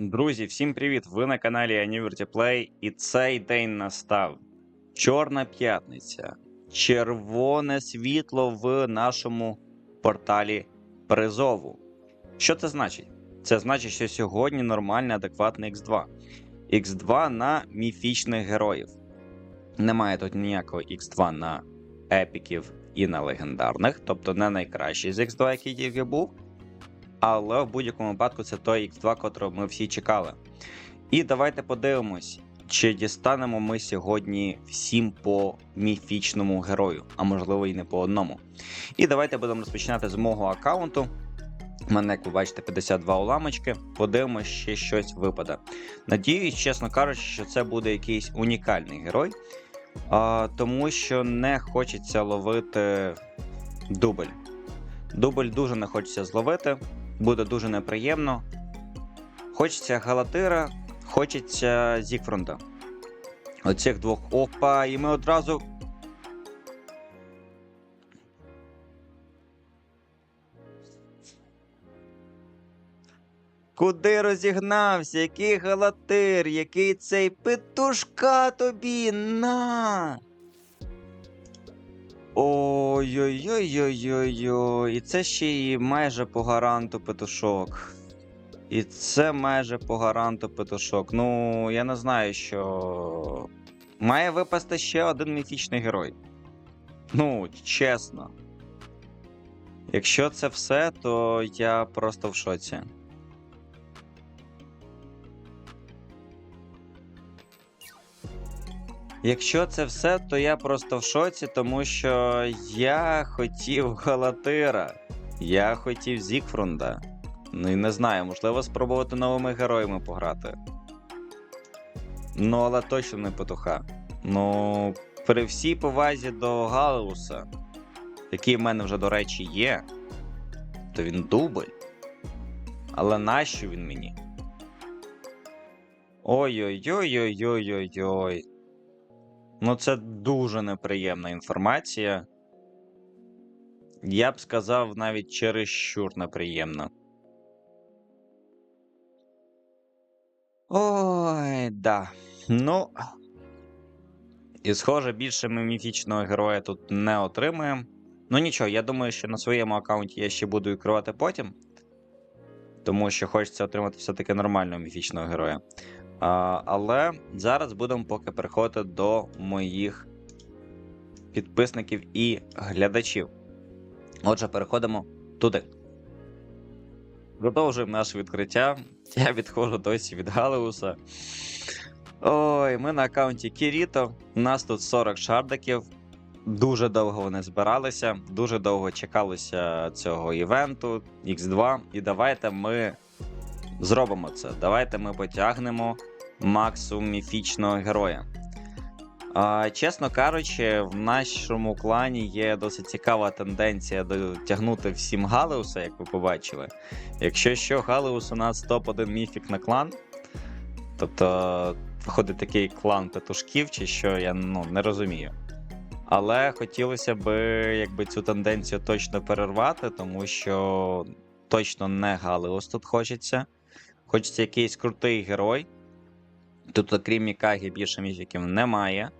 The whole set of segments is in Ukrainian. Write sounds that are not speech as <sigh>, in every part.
Друзі, всім привіт! Ви на каналі Anniversary Play, і цей день настав. Чорна п'ятниця. Червоне світло в нашому порталі призову. Що це значить? Це значить, що сьогодні нормальний адекватний X2. X2 на міфічних героїв. Немає тут ніякого X2 на епіків і на легендарних, тобто не найкращий з X2, який тільки був. Але в будь-якому випадку це той X2, котрого ми всі чекали. І давайте подивимось, чи дістанемо ми сьогодні всім по міфічному герою, а можливо і не по одному. І давайте будемо розпочинати з мого аккаунту. У мене, як ви бачите, 52 уламочки. Подивимось, ще щось випаде. Надіюсь, чесно кажучи, що це буде якийсь унікальний герой, а, тому що не хочеться ловити дубль. Дубль дуже не хочеться зловити, буде дуже неприємно. Хочеться Галатира, хочеться Зігфронда. Оцих двох опа, і ми одразу. Куди розігнався? Який галатир, який цей петушка тобі на. Ой-ой-ой-ой-ой-ой. І це ще й майже по гаранту петушок. І це майже по гаранту петушок. Ну, я не знаю, що. Має випасти ще один міфічний герой. Ну, чесно. Якщо це все, то я просто в шоці. Якщо це все, то я просто в шоці, тому що я хотів Галатира, я хотів Зігфрунда. Ну і не знаю, можливо, спробувати новими героями пограти. Ну, але точно не петуха. Ну, при всій повазі до Галеуса, який в мене вже, до речі, є, то він дубль. Але нащо він мені? Ой-ой-ой-ой-ой-ой-ой. Ну, це дуже неприємна інформація. Я б сказав навіть чересчур неприємно. Ой, да. Ну. І, схоже, більше ми міфічного героя тут не отримаємо. Ну нічого, я думаю, що на своєму аккаунті я ще буду відкривати потім. Тому що хочеться отримати все-таки нормального міфічного героя. Але зараз будемо поки переходити до моїх підписників і глядачів. Отже, переходимо туди. Продовжуємо наше відкриття. Я відходжу досі від Галеуса. Ой, ми на аккаунті Кіріто. У нас тут 40 шардиків. Дуже довго вони збиралися, дуже довго чекалося цього івенту X2. І давайте ми зробимо це. Давайте ми потягнемо максимум міфічного героя. А, чесно кажучи, в нашому клані є досить цікава тенденція дотягнути всім Галеуса, як ви побачили. Якщо що, Галеус у нас топ-1 міфік на клан. Тобто, виходить такий клан петушків, чи що, я ну, не розумію. Але хотілося б якби, цю тенденцію точно перервати, тому що точно не Галеус тут хочеться. Хочеться якийсь крутий герой. Тут, окрім Мікагі, більше міфіків немає.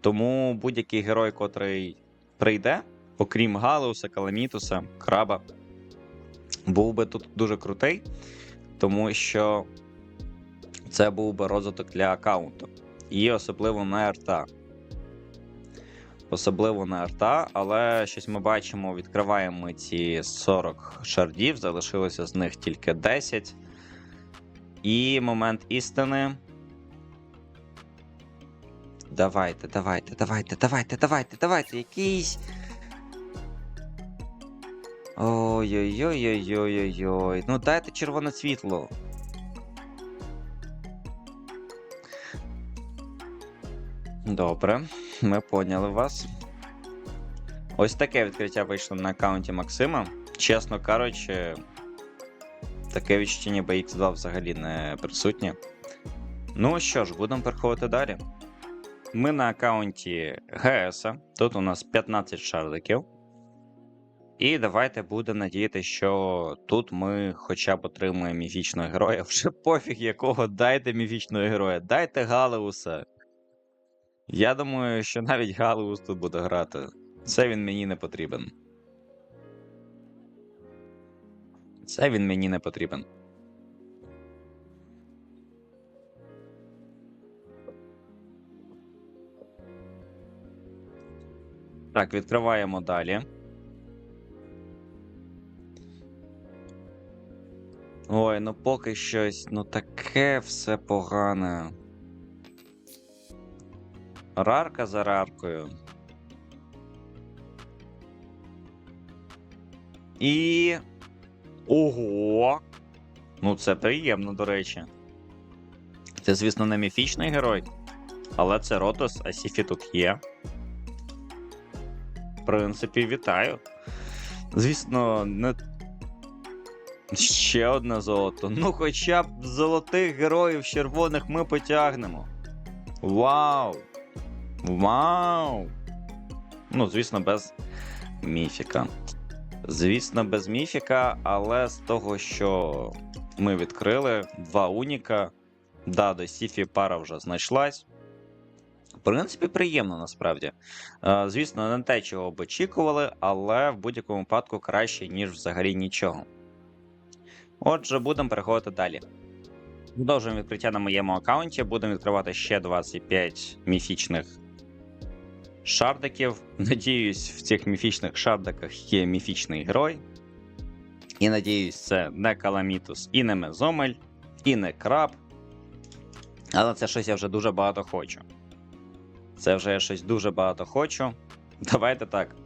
Тому будь-який герой, котрий прийде, окрім Галеуса, Каламітуса, Краба, був би тут дуже крутий, тому що це був би розвиток для аккаунту. І особливо на РТА. Особливо на РТА, але щось ми бачимо, відкриваємо ми ці 40 шардів, залишилося з них тільки 10. І момент істини. Давайте, давайте, давайте, давайте, давайте, давайте, якийсь. Ой-ой-ой-ой-ой-ой-ой. Ну дайте червоне світло. Добре, ми поняли вас. Ось таке відкриття вийшло на аккаунті Максима. Чесно кажучи, таке відчуття ніби X2 взагалі не присутнє. Ну що ж, будемо переходити далі. Ми на аккаунті ГС. Тут у нас 15 шардиків. І давайте будемо надіятися, що тут ми хоча б отримаємо міфічного героя. <laughs> Вже пофіг якого, дайте міфічного героя, дайте Галеуса. Я думаю, що навіть Галеус тут буде грати. Це він мені не потрібен. Це він мені не потрібен. Так, відкриваємо далі. Ой, ну поки щось, ну таке все погане. Рарка за раркою. І. Ого! Ну, це приємно, до речі. Це, звісно, не міфічний герой, але це Ротос, а Сіфі тут є. В принципі, вітаю. Звісно, не. Ще одне золото. Ну, хоча б золотих героїв червоних ми потягнемо. Вау! Вау! Ну, звісно, без міфіка. Звісно, без міфіка, але з того, що ми відкрили, два уніка. Да, до Сіфі пара вже знайшлась. В принципі, приємно насправді. Е, Звісно, не те, чого б очікували, але в будь-якому випадку краще, ніж взагалі нічого. Отже, будемо переходити далі. Продовжуємо відкриття на моєму аккаунті. Будемо відкривати ще 25 міфічних шардиків. Надіюсь, в цих міфічних шардиках є міфічний герой. І надіюсь, це не Каламітус, і не Мезомель, і не краб. Але це щось я вже дуже багато хочу. Це вже я щось дуже багато хочу. Давайте так.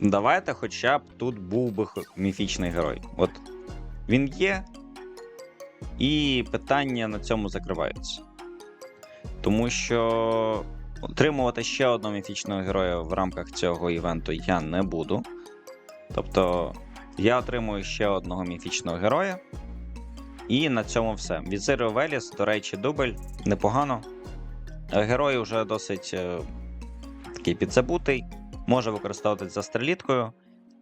Давайте хоча б тут був би міфічний герой. От він є, і питання на цьому закриваються. Тому що отримувати ще одного міфічного героя в рамках цього івенту я не буду. Тобто, я отримую ще одного міфічного героя. І на цьому все. Візир Веліс, до речі, дубль непогано. Е, Герой вже досить е, такий підзабутий, може використовуватись за стріліткою,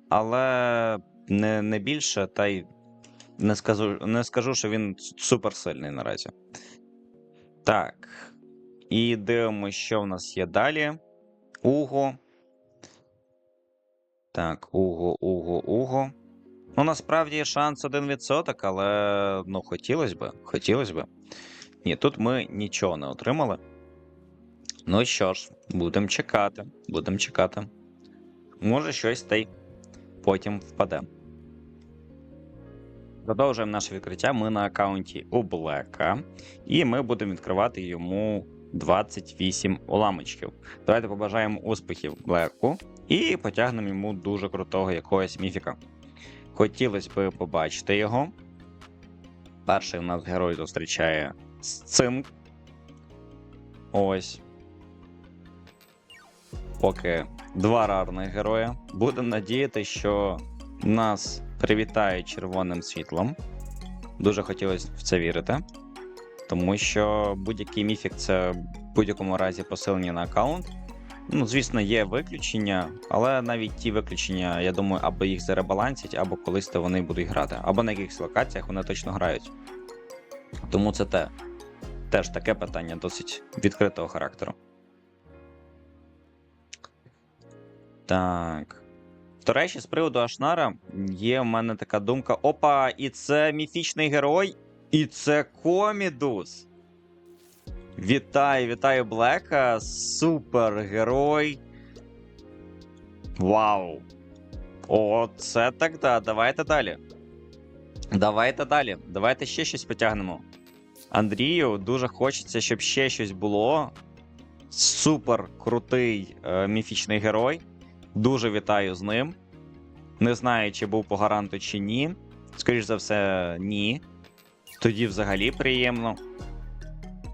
але не, не більше, та й не скажу, не скажу, що він суперсильний наразі. Так. І дивимося, що в нас є далі. Уго. Так, Уго, Уго, Уго. Ну, насправді шанс 1%, але ну, хотілося б. Хотілося б. Ні, тут ми нічого не отримали. Ну що ж, будемо чекати. Будемо чекати. Може, щось та й потім впаде. Продовжуємо наше відкриття. Ми на аккаунті у Блека, і ми будемо відкривати йому 28 уламочків. Давайте побажаємо успіхів Блеку і потягнемо йому дуже крутого якогось міфіка. Хотілося б побачити його. Перший у нас герой зустрічає Цинк. Ось. Поки два рарних героя. Будемо надіяти, що нас привітають червоним світлом. Дуже хотілося в це вірити. Тому що будь-який міфік це в будь-якому разі посилення на аккаунт. Ну, звісно, є виключення, але навіть ті виключення, я думаю, або їх заребалансять, або колись вони будуть грати, або на якихось локаціях вони точно грають. Тому це те. Теж таке питання досить відкритого характеру. Так. До речі, з приводу Ашнара є в мене така думка: опа, і це міфічний герой, і це Комідус. Вітаю, вітаю Блека. Супергерой. Вау. О, це так да. Давайте далі. Давайте далі. Давайте ще щось потягнемо. Андрію дуже хочеться, щоб ще щось було. Супер крутий е, міфічний герой. Дуже вітаю з ним. Не знаю, чи був по гаранту чи ні. Скоріш за все, ні. Тоді взагалі приємно.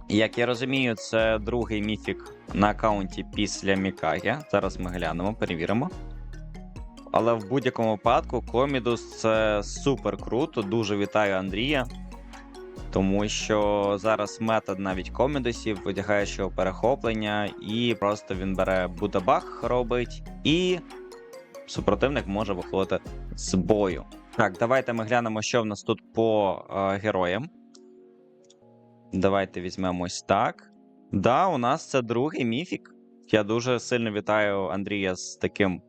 Як я розумію, це другий міфік на аккаунті після Мікагі. Зараз ми глянемо, перевіримо. Але в будь-якому випадку Комідус це супер круто. Дуже вітаю Андрія. Тому що зараз метод навіть комідусів видягає його перехоплення, і просто він бере Будабах робить і супротивник може виходити з бою. Так, давайте ми глянемо, що в нас тут по е, героям. Давайте візьмемо ось так. Да, у нас це другий міфік. Я дуже сильно вітаю Андрія з таким,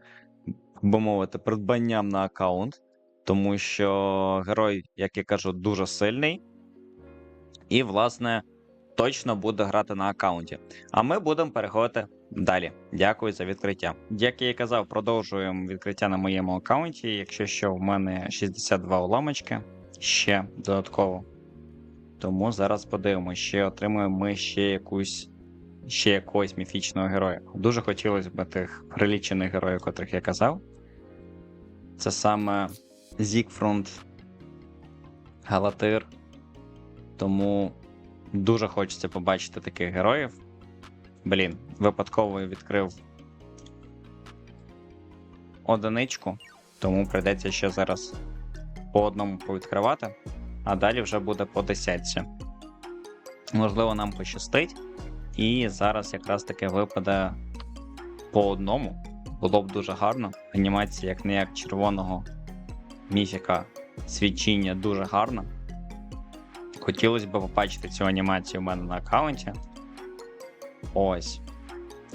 би мовити, придбанням на аккаунт, тому що герой, як я кажу, дуже сильний. І, власне, точно буде грати на аккаунті. А ми будемо переходити далі. Дякую за відкриття. Як я і казав, продовжуємо відкриття на моєму аккаунті. Якщо що, в мене 62 уламочки ще додатково. Тому зараз подивимося, ще отримуємо ми ще якусь ще якогось міфічного героя. Дуже хотілося б тих прилічених героїв, котрих я казав. Це саме Зікфрунд, Галатир. Тому дуже хочеться побачити таких героїв. Блін, випадково відкрив одиничку, тому прийдеться ще зараз по одному повідкривати, а далі вже буде по десятці. Можливо, нам пощастить. І зараз якраз таки випаде по одному. Було б дуже гарно. Анімація, як не як червоного міфіка свідчення дуже гарна. Хотілося б побачити цю анімацію у мене на аккаунті. Ось.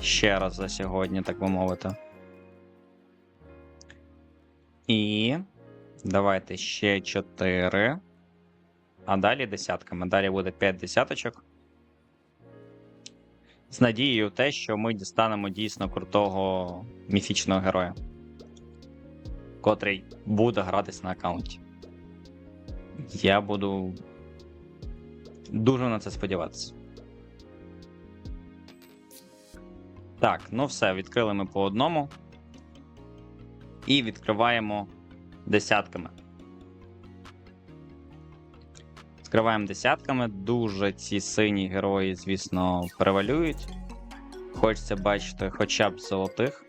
Ще раз за сьогодні, так би мовити. І давайте ще 4. А далі десятками. Далі буде 5 десяточок. З надією те, що ми дістанемо дійсно крутого міфічного героя, котрий буде гратись на аккаунті. Я буду дуже на це сподіватися. Так, ну все, відкрили ми по одному. І відкриваємо десятками. Відкриваємо десятками. Дуже ці сині герої, звісно, превалюють. Хочеться бачити хоча б золотих,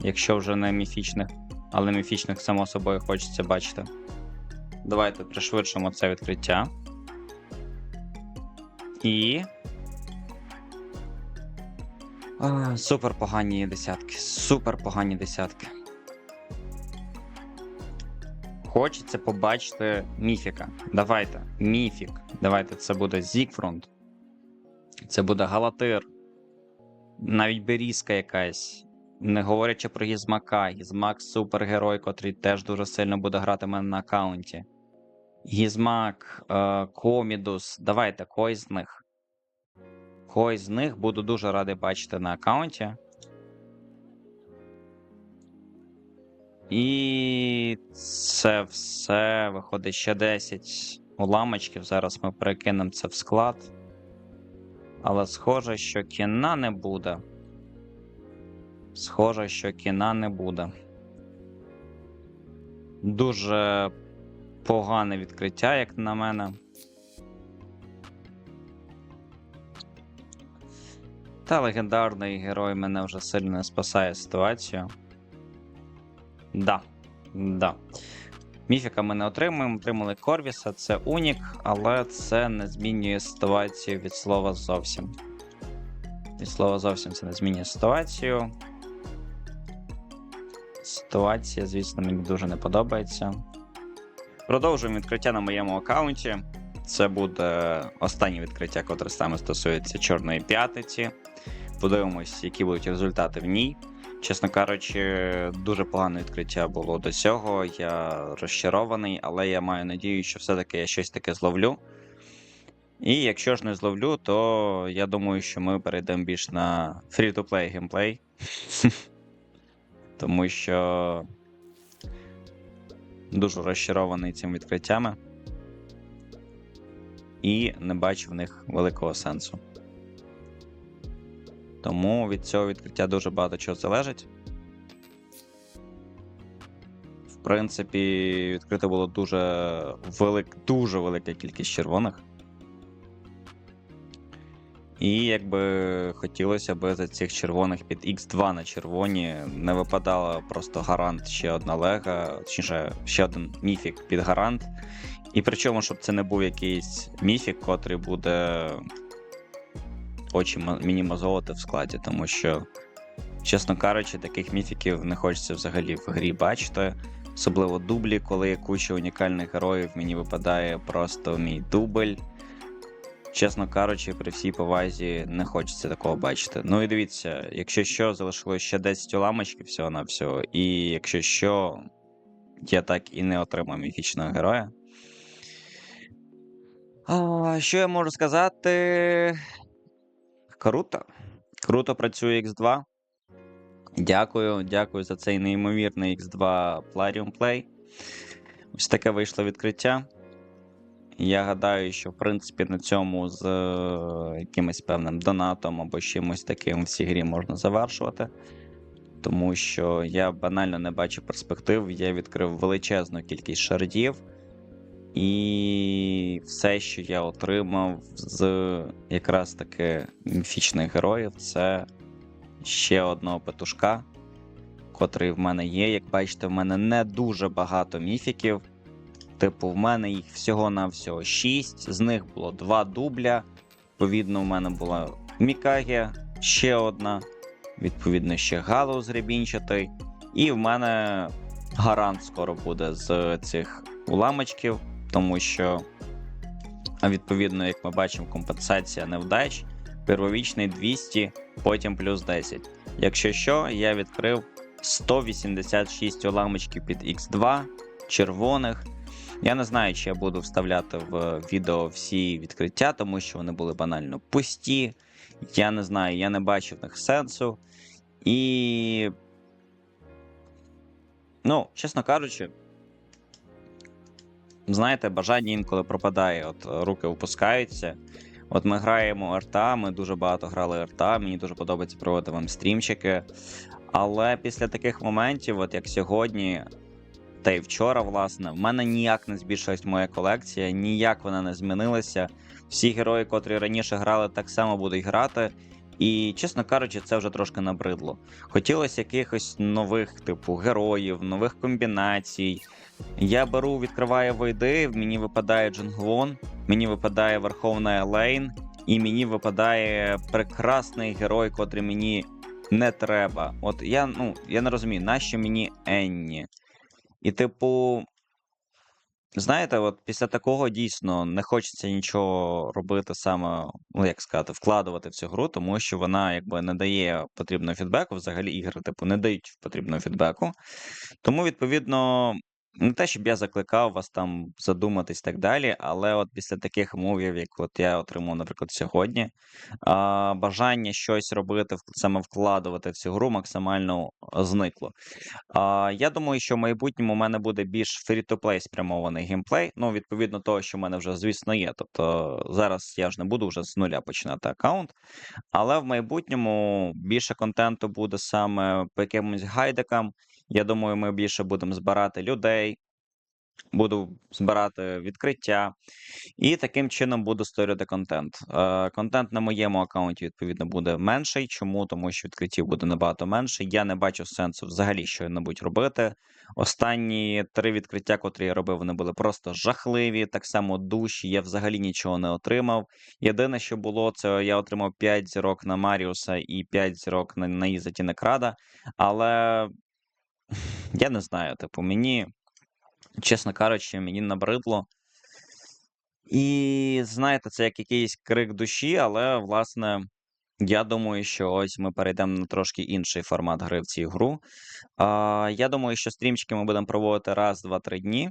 якщо вже не міфічних, але міфічних, само собою, хочеться бачити. Давайте пришвидшимо це відкриття. І. А, супер погані десятки. Супер погані десятки. Хочеться побачити міфіка. Давайте. Міфік. Давайте це буде Зігфрунд. Це буде Галатир. Навіть Берізка якась. Не говорячи про Гізмака. Гізмак супергерой, котрий теж дуже сильно буде грати мене на аккаунті. Гізмак, е, Комідус. Давайте когось з них. Когось з них буду дуже радий бачити на аккаунті. І це все виходить ще 10 уламочків. Зараз ми перекинемо це в склад. Але схоже, що кіна не буде. Схоже, що кіна не буде. Дуже погане відкриття, як на мене. Та легендарний герой мене вже сильно не спасає ситуацію. Да. Да. Міфіка ми не отримуємо, отримали Корвіса, це Унік, але це не змінює ситуацію від слова зовсім. Від слова зовсім це не змінює ситуацію. Ситуація, звісно, мені дуже не подобається. Продовжуємо відкриття на моєму аккаунті. Це буде останнє відкриття, котре саме стосується Чорної п'ятниці. Подивимось, які будуть результати в ній. Чесно кажучи, дуже погане відкриття було до цього. Я розчарований, але я маю надію, що все-таки я щось таке зловлю. І якщо ж не зловлю, то я думаю, що ми перейдемо більш на free-to-play геймплей. <laughs> Тому що дуже розчарований цим відкриттями. І не бачу в них великого сенсу. Тому від цього відкриття дуже багато чого залежить. В принципі, відкрито було дуже велик, дуже велика кількість червоних. І якби хотілося б за цих червоних під X2 на червоні не випадала просто гарант ще одна лега, точніше, ще один міфік під гарант. І причому, щоб це не був якийсь міфік, котрий буде очі м- мені мозолити в складі, тому що Чесно кажучи, таких міфіків не хочеться взагалі в грі бачити. Особливо дублі, коли куча унікальних героїв, мені випадає просто мій дубль. Чесно кажучи, при всій повазі не хочеться такого бачити. Ну і дивіться, якщо що, залишилось ще 10 уламочків всього на всього, і якщо що, я так і не отримав міфічного героя. А, що я можу сказати? Круто. Круто працює X2. Дякую, дякую за цей неймовірний X2 Plarium Play. Ось таке вийшло відкриття. Я гадаю, що в принципі на цьому з е, якимось певним донатом або чимось таким в цій грі можна завершувати. Тому що я банально не бачу перспектив. Я відкрив величезну кількість шардів. І все, що я отримав з якраз таки міфічних героїв, це ще одного петушка, котрий в мене є. Як бачите, в мене не дуже багато міфіків. Типу, в мене їх всього-навсього 6, з них було 2 дубля. Відповідно, в мене була Мікагі, ще одна. Відповідно, ще Галус гребінчатий. І в мене гарант скоро буде з цих уламочків, тому що, відповідно, як ми бачимо, компенсація невдач. Первовічний 200, потім плюс 10. Якщо що, я відкрив 186 уламочків під X2 червоних. Я не знаю, чи я буду вставляти в відео всі відкриття, тому що вони були банально пусті. Я не знаю, я не бачив в них сенсу. І. Ну, чесно кажучи, знаєте, бажання інколи пропадає, от руки опускаються. От ми граємо РТА, ми дуже багато грали РТА, мені дуже подобається проводити вам стрімчики. Але після таких моментів, от як сьогодні, та й вчора, власне, в мене ніяк не збільшилась моя колекція, ніяк вона не змінилася. Всі герої, котрі раніше грали, так само будуть грати. І, чесно кажучи, це вже трошки набридло. Хотілося якихось нових, типу, героїв, нових комбінацій. Я беру, відкриваю войди, мені випадає Джунгвон, мені випадає Верховна Елейн, і мені випадає прекрасний герой, котрий мені не треба. От я ну, я не розумію, нащо мені Енні? І, типу, знаєте, от після такого дійсно не хочеться нічого робити саме, ну як сказати, вкладувати в цю гру, тому що вона якби не дає потрібного фідбеку. Взагалі ігри, типу, не дають потрібного фідбеку. Тому, відповідно, не те, щоб я закликав вас там задуматись так далі, але от після таких мовів, як от я отримав, наприклад, сьогодні, а, бажання щось робити, саме вкладувати в цю гру максимально зникло. А, я думаю, що в майбутньому у мене буде більш free-to-play спрямований геймплей. Ну, відповідно того, що в мене вже, звісно, є. Тобто зараз я ж не буду вже з нуля починати аккаунт. Але в майбутньому більше контенту буде саме по якимось гайдикам. Я думаю, ми більше будемо збирати людей, буду збирати відкриття, і таким чином буду створювати контент. Е, контент на моєму аккаунті, відповідно, буде менший. Чому? Тому що відкриттів буде набагато менше. Я не бачу сенсу взагалі що-небудь робити. Останні три відкриття, котрі я робив, вони були просто жахливі. Так само душі, я взагалі нічого не отримав. Єдине, що було, це я отримав 5 зірок на Маріуса і 5 зірок на, на Іза Тінекрада. Але я не знаю, типу, мені, чесно кажучи, мені набридло. І знаєте, це як якийсь крик душі, але власне. Я думаю, що ось ми перейдемо на трошки інший формат гри в цю гру. А, я думаю, що стрімчики ми будемо проводити раз, два, три дні.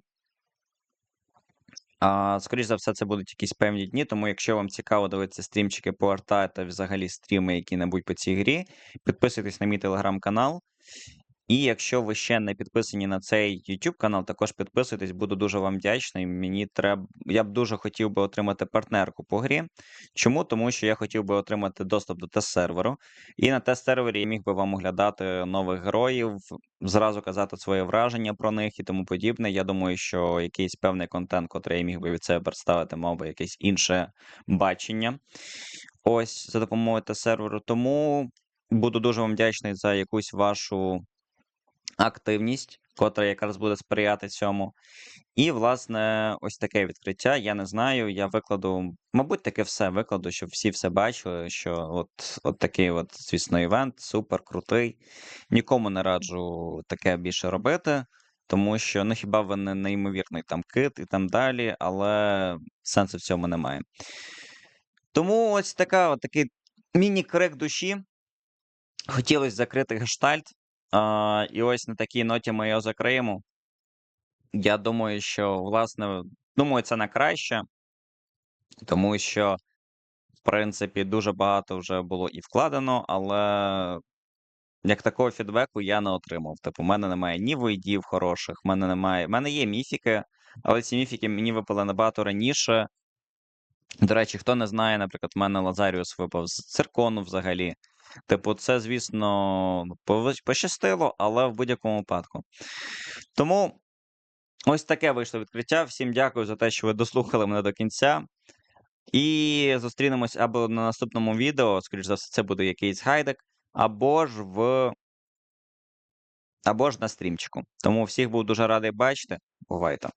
А, скоріш за все, це будуть якісь певні дні, тому якщо вам цікаво дивитися стрімчики по арта та взагалі стріми які-небудь по цій грі, підписуйтесь на мій телеграм-канал. І якщо ви ще не підписані на цей YouTube канал, також підписуйтесь, буду дуже вам вдячний. Мені треба. Я б дуже хотів би отримати партнерку по грі. Чому? Тому що я хотів би отримати доступ до тест-серверу. І на тест-сервері я міг би вам оглядати нових героїв, зразу казати своє враження про них і тому подібне. Я думаю, що якийсь певний контент, котрий я міг би від себе представити, мав би якесь інше бачення. Ось за допомогою тест-серверу. Тому буду дуже вам вдячний за якусь вашу активність. котре якраз буде сприяти цьому. І, власне, ось таке відкриття. Я не знаю. Я викладу, мабуть, таке все викладу, щоб всі все бачили, що от, от такий, от, звісно, івент, супер крутий. Нікому не раджу таке більше робити, тому що ну хіба ви не неймовірний там кит і там далі, але сенсу в цьому немає. Тому ось така, от такий міні-крик душі. Хотілося закрити гештальт. І ось на такій ноті ми його закриємо. Я думаю, що, власне, думаю, це на краще, тому що, в принципі, дуже багато вже було і вкладено, але як такого фідбеку я не отримав. Типу, у мене немає ні войдів хороших, в мене немає. В мене є міфіки, але ці міфіки мені випали набагато раніше. До речі, хто не знає, наприклад, в мене Лазаріус випав з циркону взагалі. Типу, це, звісно, пощастило, але в будь-якому випадку. Тому ось таке вийшло відкриття. Всім дякую за те, що ви дослухали мене до кінця. І зустрінемось або на наступному відео, скоріш за все, це буде якийсь гайдик, або ж в. Або ж на стрімчику. Тому всіх був дуже радий бачити. Бувайте.